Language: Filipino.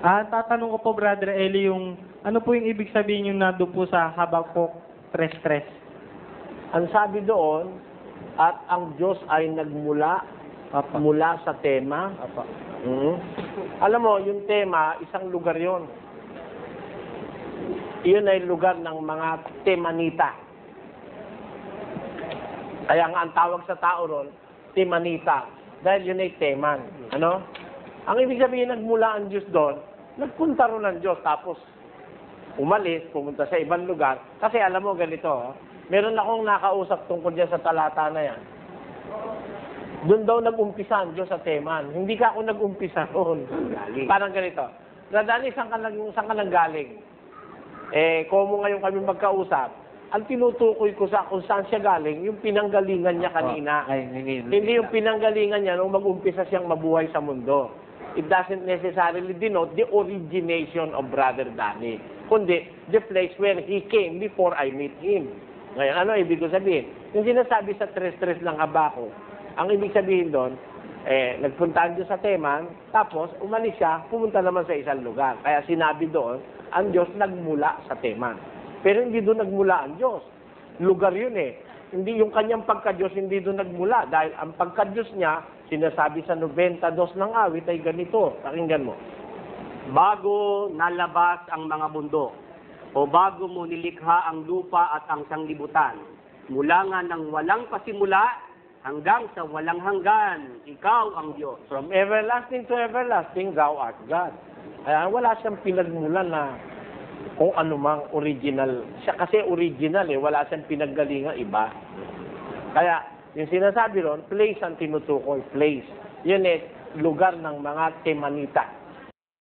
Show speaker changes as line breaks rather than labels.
Ah, tatanong ko po, Brother Eli, yung ano po yung ibig sabihin yung nado po sa Habakuk 3.3?
Ang sabi doon, at ang Diyos ay nagmula
Apa.
mula sa tema.
Apa.
Mhm. Alam mo, yung tema, isang lugar yon. Iyon ay lugar ng mga temanita. Kaya nga ang tawag sa tao ron, temanita. Dahil yun ay teman. Ano? Ang ibig sabihin, nagmula ang Diyos doon, nagpunta ron ang Diyos, tapos umalis, pumunta sa ibang lugar. Kasi alam mo, ganito, oh, meron akong nakausap tungkol dyan sa talata na yan. Doon daw nag-umpisa ang Diyos sa teman. Hindi ka ako nag-umpisa noon. Parang ganito. Radani, saan ka, nag, saan ka nang galing? Eh, komo ngayon kami magkausap, ang tinutukoy ko sa kung saan siya galing, yung pinanggalingan niya kanina.
Ay, hindi.
Hindi yung pinanggalingan niya nung mag-umpisa siyang mabuhay sa mundo. It doesn't necessarily denote the origination of Brother Danny, kundi the place where he came before I meet him. Ngayon, ano ibig ko sabihin? Yung sinasabi sa tres-tres lang habako, ang ibig sabihin doon, eh, nagpuntaan doon sa Teman, tapos umalis siya, pumunta naman sa isang lugar. Kaya sinabi doon, ang Diyos nagmula sa Teman. Pero hindi doon nagmula ang Diyos. Lugar yun eh. Hindi yung kanyang pagka-Diyos hindi doon nagmula. Dahil ang pagka-Diyos niya, sinasabi sa 92 ng awit ay ganito. Pakinggan mo.
bago nalabas ang mga bundok, o bago mo nilikha ang lupa at ang sanglibutan, mula nga ng walang pasimula hanggang sa walang hanggan, ikaw ang Diyos.
From everlasting to everlasting, thou art God. Kaya wala siyang pinagmulan na kung anumang original. Siya kasi original eh, wala siyang pinaggalingan iba. Kaya, yung sinasabi ron, place ang tinutukoy, place. Yun eh, lugar ng mga temanita.